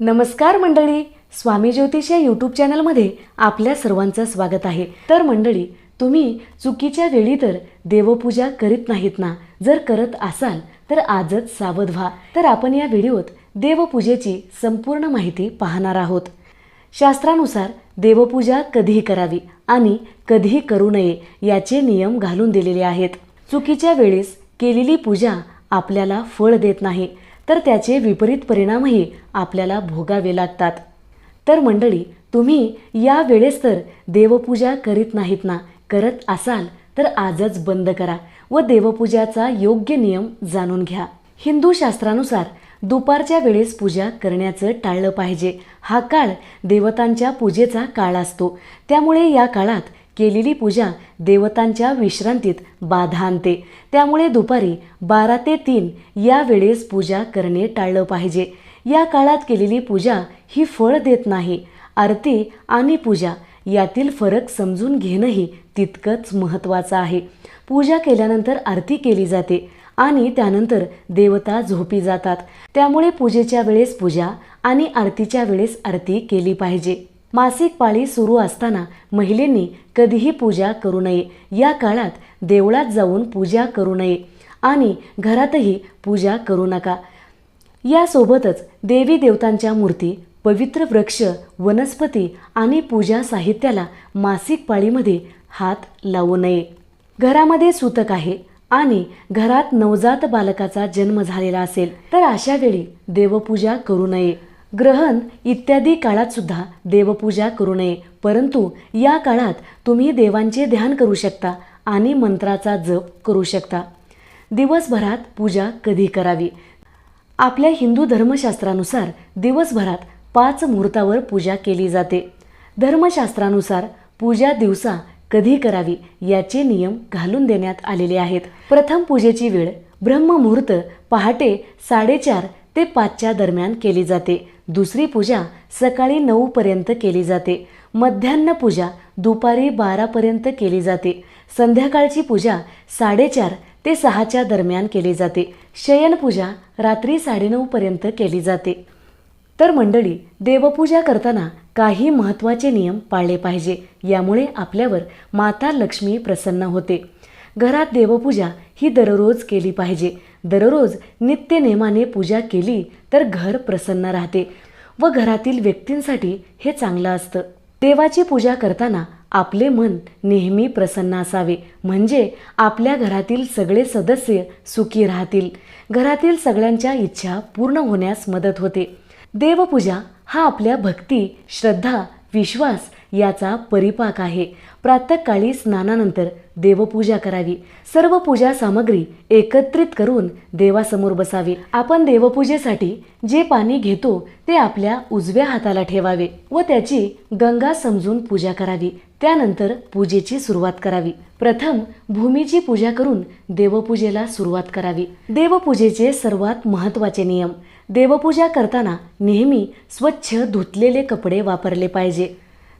नमस्कार मंडळी स्वामी ज्योतिष या यूट्यूब चॅनलमध्ये आपल्या सर्वांचं स्वागत आहे. तर मंडळी तुम्ही चुकीच्या वेळी तर देवपूजा करीत नाहीत ना? जर करत असाल तर आजच सावध व्हा. तर आपण या व्हिडिओत देवपूजेची संपूर्ण माहिती पाहणार आहोत. शास्त्रानुसार देवपूजा कधी करावी आणि कधी करू नये याचे नियम घालून दिलेले आहेत. चुकीच्या वेळेस केलेली पूजा आपल्याला फळ देत नाही. तर त्याचे विपरीत परिणामही आपल्याला भोगावे लागतात. तर मंडळी तुम्ही या वेळेस तर देवपूजा करीत नाहीत ना? करत असाल तर आजच बंद करा व देवपूजाचा योग्य नियम जाणून घ्या. हिंदू शास्त्रानुसार दुपारच्या वेळेस पूजा करण्याचं टाळलं पाहिजे. हा काळ देवतांच्या पूजेचा काळ असतो. त्यामुळे या काळात केलेली पूजा देवतांच्या विश्रांतीत बाधा आणते. त्यामुळे दुपारी बारा ते तीन या वेळेस पूजा करणे टाळलं पाहिजे. या काळात केलेली पूजा ही फळ देत नाही. आरती आणि पूजा यातील फरक समजून घेणंही तितकंच महत्त्वाचं आहे. पूजा केल्यानंतर आरती केली जाते आणि त्यानंतर देवता झोपी जातात. त्यामुळे पूजेच्या वेळेस पूजा आणि आरतीच्या वेळेस आरती केली पाहिजे. मासिक पाळी सुरू असताना महिलेंनी कधीही पूजा करू नये. या काळात देवळात जाऊन पूजा करू नये आणि घरातही पूजा करू नका. यासोबतच देवी देवतांच्या मूर्ती पवित्र वृक्ष वनस्पती आणि पूजा साहित्याला मासिक पाळीमध्ये हात लावू नये. घरामध्ये सूतक आहे आणि घरात नवजात बालकाचा जन्म झालेला असेल. तर अशा वेळी देवपूजा करू नये. ग्रहण इत्यादी काळात सुद्धा देवपूजा करू नये. परंतु या काळात तुम्ही देवांचे ध्यान करू शकता आणि मंत्राचा जप करू शकता. दिवसभरात पूजा कधी करावी? आपल्या हिंदू धर्मशास्त्रानुसार दिवसभरात पाच मुहूर्तावर पूजा केली जाते. धर्मशास्त्रानुसार पूजा दिवसा कधी करावी याचे नियम घालून देण्यात आलेले आहेत. प्रथम पूजेची वेळ ब्रह्ममुहूर्त पहाटे साडेचार ते पाचच्या दरम्यान केली जाते. दुसरी पूजा सकाळी नऊपर्यंत केली जाते. मध्यान्न पूजा दुपारी बारापर्यंत केली जाते. संध्याकाळची पूजा साडेचार ते सहाच्या दरम्यान केली जाते. शयनपूजा रात्री साडेनऊपर्यंत केली जाते. तर मंडळी देवपूजा करताना काही महत्त्वाचे नियम पाळले पाहिजे. यामुळे आपल्यावर माता लक्ष्मी प्रसन्न होते. घरात देवपूजा ही दररोज केली पाहिजे. दररोज नित्यनेमाने पूजा केली तर घर प्रसन्न राहते व घरातील व्यक्तींसाठी हे चांगलं असतं. देवाची पूजा करताना आपले मन नेहमी प्रसन्न असावे. म्हणजे आपल्या घरातील सगळे सदस्य सुखी राहतील. घरातील सगळ्यांच्या इच्छा पूर्ण होण्यास मदत होते. देवपूजा हा आपल्या भक्ती श्रद्धा विश्वास याचा परिपाक आहे. प्रातःकाळी स्नानानंतर देवपूजा करावी. सर्व पूजा सामग्री एकत्रित करून देवासमोर बसावी. आपण देवपूजेसाठी जे पाणी घेतो ते आपल्या उजव्या हाताला ठेवावे व त्याची गंगा समजून पूजा करावी. त्यानंतर पूजेची सुरुवात करावी. प्रथम भूमीची पूजा करून देवपूजेला सुरुवात करावी. देवपूजेचे सर्वात महत्त्वाचे नियम. देवपूजा करताना नेहमी स्वच्छ धुतलेले कपडे वापरले पाहिजे.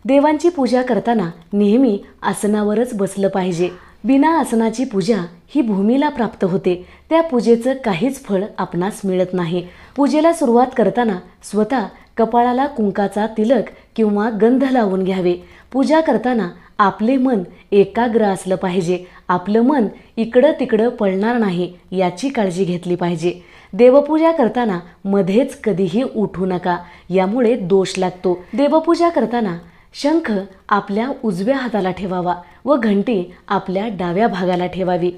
देवांची पूजा करताना नेहमी आसनावरच बसलं पाहिजे. बिना आसनाची पूजा ही भूमीला प्राप्त होते. त्या पूजेचं काहीच फळ आपणास मिळत नाही. पूजेला सुरुवात करताना स्वतः कपाळाला कुंकाचा तिलक किंवा गंध लावून घ्यावे. पूजा करताना आपले मन एकाग्र असलं पाहिजे. आपलं मन इकडं तिकडं पळणार नाही याची काळजी घेतली पाहिजे. देवपूजा करताना मध्येच कधीही उठू नका. यामुळे दोष लागतो. देवपूजा करताना शंख आपल्या उजव्या हाताला ठेवावा व घंटी आपल्या डाव्या भागाला ठेवावी.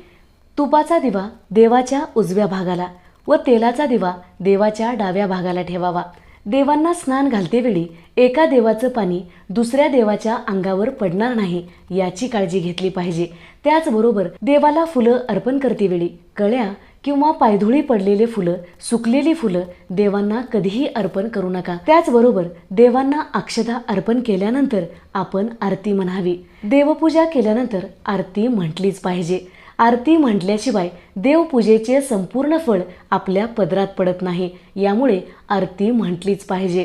तुपाचा दिवा देवाच्या उजव्या भागाला व तेलाचा दिवा देवाच्या डाव्या भागाला ठेवावा. देवांना स्नान घालतेवेळी एका देवाचं पाणी दुसऱ्या देवाच्या अंगावर पडणार नाही याची काळजी घेतली पाहिजे. त्याचबरोबर देवाला फुलं अर्पण करतेवेळी कळ्या किंवा पायधुळी पडलेले फुलं सुकलेली फुलं देवांना कधीही अर्पण करू नका. त्याचबरोबर देवांना अक्षता अर्पण केल्यानंतर आपण आरती म्हणावी. देवपूजा केल्यानंतर आरती म्हटलीच पाहिजे. आरती म्हटल्याशिवाय देवपूजेचे संपूर्ण फळ आपल्या पदरात पडत नाही. यामुळे आरती म्हटलीच पाहिजे.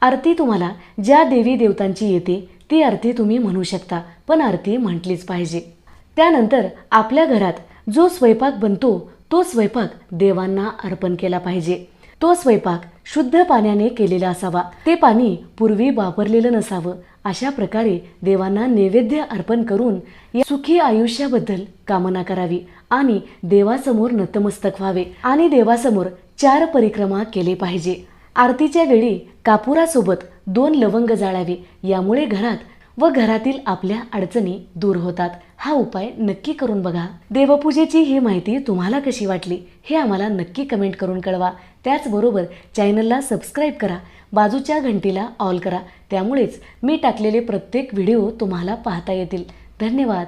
आरती तुम्हाला ज्या देवी देवतांची येते ती आरती तुम्ही म्हणू शकता पण आरती म्हटलीच पाहिजे. त्यानंतर आपल्या घरात जो स्वयंपाक बनतो तो स्वयंपाक देवांना अर्पण केला पाहिजे. तो स्वयंपाक शुद्ध पाण्याने केलेला असावा. ते पाणी पूर्वी वापरलेलं नसावं. अशा प्रकारे देवांना नैवेद्य अर्पण करून या सुखी आयुष्याबद्दल कामना करावी आणि देवासमोर नतमस्तक व्हावे आणि देवासमोर चार परिक्रमा केले पाहिजे. आरतीच्या वेळी कापुरासोबत दोन लवंग जाळावे. यामुळे घरात व घरातील आपल्या अडचणी दूर होतात. हा उपाय नक्की करून बघा. देवपूजेची ही माहिती तुम्हाला कशी वाटली हे आम्हाला नक्की कमेंट करून कळवा. त्याचबरोबर चॅनलला सबस्क्राईब करा. बाजूच्या घंटीला ऑल करा. त्यामुळेच मी टाकलेले प्रत्येक व्हिडिओ तुम्हाला पाहता येतील. धन्यवाद.